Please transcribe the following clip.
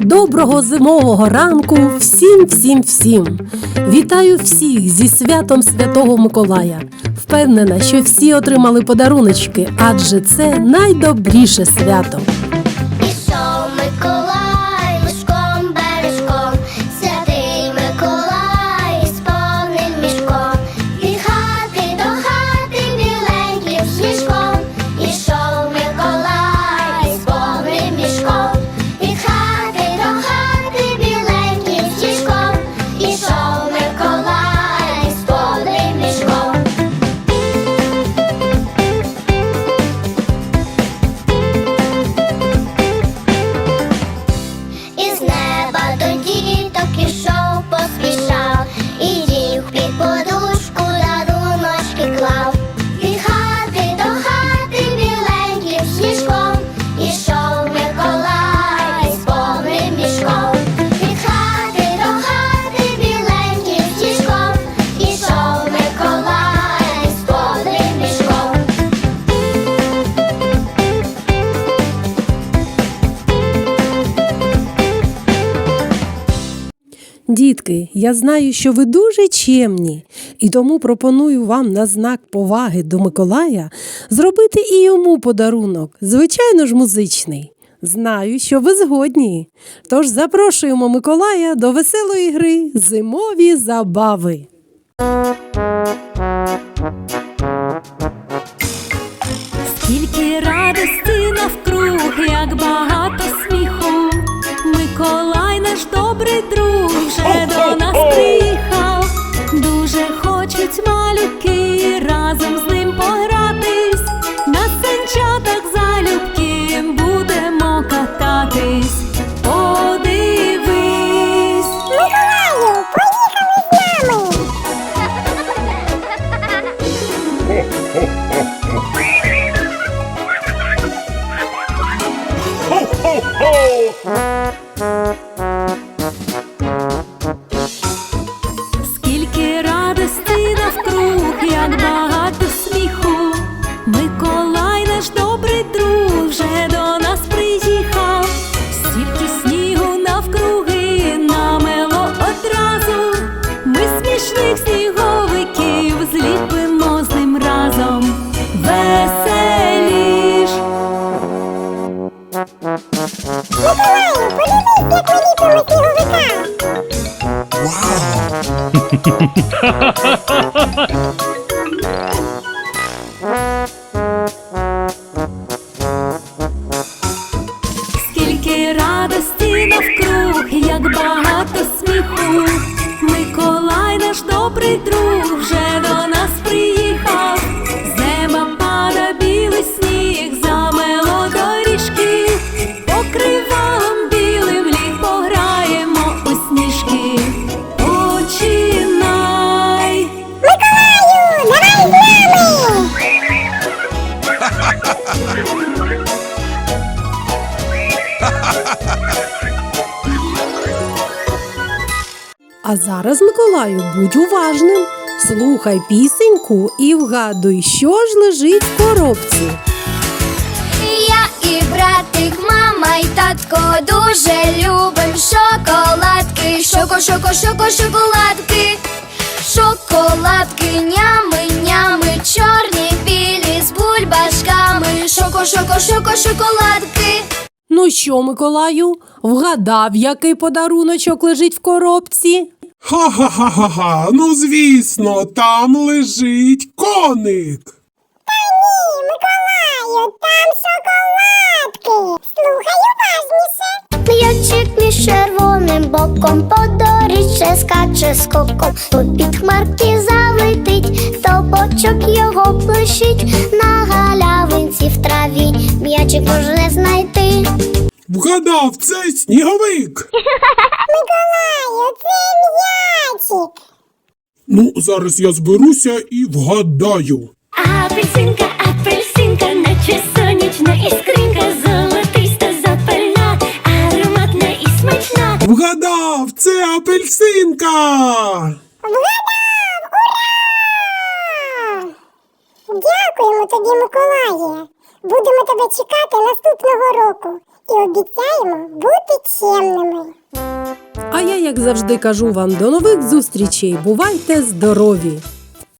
Доброго зимового ранку всім, всім, всім! Вітаю всіх зі святом Святого Миколая. Впевнена, що всі отримали подаруночки, адже це найдобріше свято. Неба до Дітки, я знаю, що ви дуже чемні, і тому пропоную вам на знак поваги до Миколая зробити і йому подарунок, звичайно ж, музичний. Знаю, що ви згодні. Тож запрошуємо Миколая до веселої гри Зимові забави. Скільки радості навкруг, як багато Скільки 哈哈哈哈哈！哈。А зараз, Миколаю, будь уважним. Слухай пісеньку і вгадуй, що ж лежить в коробці. Я і братик, мама і татко дуже любим шоколадки. Шоко, шоко, шоко, шоколадки. Шоколадки, нями, нями, чорні, білі з бульбашками. Шоко, шоко, шоко, шоколадки. Ну що, Миколаю, вгадав, який подаруночок лежить в коробці? Ха-ха-ха-ха-ха. Ну звісно, там лежить коник. Та ні, Миколаю, там шоколадки. Слухай уважніше. М'ячик між червоним боком по доріжче скаче скоком. Тут під хмарки залетить, тобочок його плещить. На галявинці в траві м'ячик можна знайти. Вгадав, це сніговик. Миколаю, це м'ячик. Ну, зараз я зберуся і вгадаю. Апельсинка, апельсинка, наче сонячна іскринка, золотиста запальна, ароматна і смачна. Вгадав, це апельсинка. Дякуємо тобі, Миколає. Будемо тебе чекати наступного року і обіцяємо бути чемними. А я, як завжди, кажу вам до нових зустрічей. Бувайте здорові!